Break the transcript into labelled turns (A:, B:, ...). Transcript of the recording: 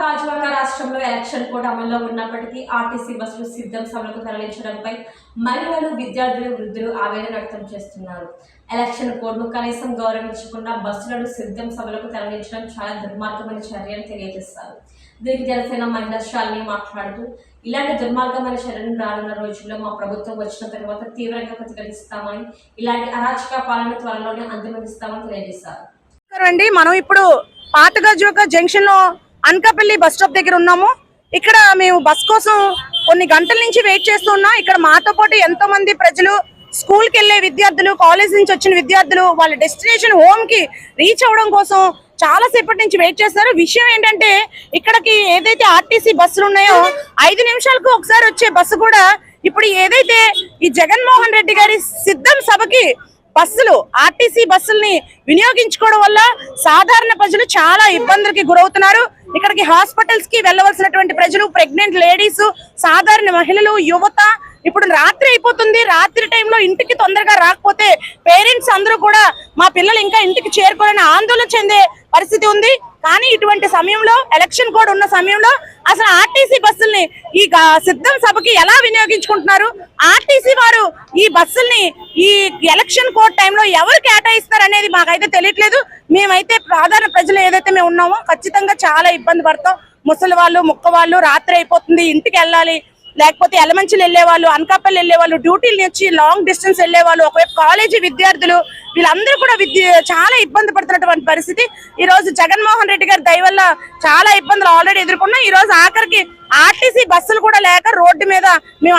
A: గాజువాక రాష్ట్రంలో election code అమల్లో ఉన్నప్పటికీ ఆర్టీసీ బస్సులు సిద్ధం సభలకు తరలించడంపై మహిళలు విద్యార్థులు వృద్ధులు ఆవేదన వ్యక్తం చేస్తున్నారు. ఎలక్షన్ కోడ్ను కనీసం గౌరవించకుండా బస్సులను సిద్ధం సభలకు తరలించడం చాలా దుర్మార్గమైన చర్య అని తెలియజేస్తారు దీనికి జనసేన మహిళా శాలిని మాట్లాడుతూ ఇలాంటి దుర్మార్గమైన చర్యను రానున్న రోజుల్లో మా ప్రభుత్వం వచ్చిన తర్వాత తీవ్రంగా ప్రతిఘటిస్తామని ఇలాంటి అరాచక పాలన త్వరలోనే అంతిమగిస్తామని తెలియజేశారు.
B: మనం ఇప్పుడు పాత జంక్షన్లో అనకాపల్లి బస్ స్టాప్ దగ్గర ఉన్నాము. ఇక్కడ మేము బస్ కోసం కొన్ని గంటల నుంచి వెయిట్ చేస్తున్నాం ఇక్కడ మాతో పాటు ఎంతో మంది ప్రజలు స్కూల్కి వెళ్ళే విద్యార్థులు కాలేజ్ నుంచి వచ్చిన విద్యార్థులు వాళ్ళ డెస్టినేషన్ హోమ్కి రీచ్ అవ్వడం కోసం చాలా సేపటి నుంచి వెయిట్ చేస్తారు విషయం ఏంటంటే ఇక్కడికి ఏదైతే ఆర్టీసీ బస్సులు ఉన్నాయో ఐదు నిమిషాలకు ఒకసారి వచ్చే బస్సు కూడా ఇప్పుడు ఏదైతే ఈ జగన్మోహన్ రెడ్డి గారి సిద్ధం సభకి బస్సులు ఆర్టీసీ బస్సుల్ని వినియోగించుకోవడం వల్ల సాధారణ ప్రజలు చాలా ఇబ్బందులకి గురవుతున్నారు. ఇక్కడికి హాస్పిటల్స్కి వెళ్ళవలసినటువంటి ప్రజలు ప్రెగ్నెంట్ లేడీస్ సాధారణ మహిళలు యువత ఇప్పుడు రాత్రి అయిపోతుంది. రాత్రి టైంలో ఇంటికి తొందరగా రాకపోతే పేరెంట్స్ అందరూ కూడా మా పిల్లలు ఇంకా ఇంటికి చేరుకోవాలని ఆందోళన చెందే పరిస్థితి ఉంది. కానీ ఇటువంటి సమయంలో ఎలక్షన్ కోడ్ ఉన్న సమయంలో అసలు ఆర్టీసీ బస్సుల్ని ఈ సిద్ధం సభకి ఎలా వినియోగించుకుంటున్నారు? ఆర్టీసీ వారు ఈ బస్సుల్ని ఈ ఎలక్షన్ కోడ్ టైంలో ఎవరు కేటాయిస్తారు అనేది మాకైతే తెలియట్లేదు. మేమైతే సాధారణ ప్రజలు ఏదైతే మేము ఉన్నామో ఖచ్చితంగా చాలా ఇబ్బంది పడతాం. ముసలి వాళ్ళు ముక్క వాళ్ళు రాత్రి అయిపోతుంది ఇంటికి వెళ్ళాలి లేకపోతే ఎలమంచిలు వెళ్ళేవాళ్ళు అనకాపల్లి వెళ్ళే వాళ్ళు డ్యూటీలు నుంచి లాంగ్ డిస్టెన్స్ వెళ్ళేవాళ్ళు ఒకవైపు కాలేజీ విద్యార్థులు వీళ్ళందరూ కూడా విద్య చాలా ఇబ్బంది పడుతున్నటువంటి పరిస్థితి. ఈ రోజు జగన్మోహన్ రెడ్డి గారి దయ వల్ల చాలా ఇబ్బందులు ఆల్రెడీ ఎదుర్కొన్నాం ఈ రోజు ఆఖరికి ఆర్టీసీ బస్సులు కూడా లేక రోడ్డు మీద మేము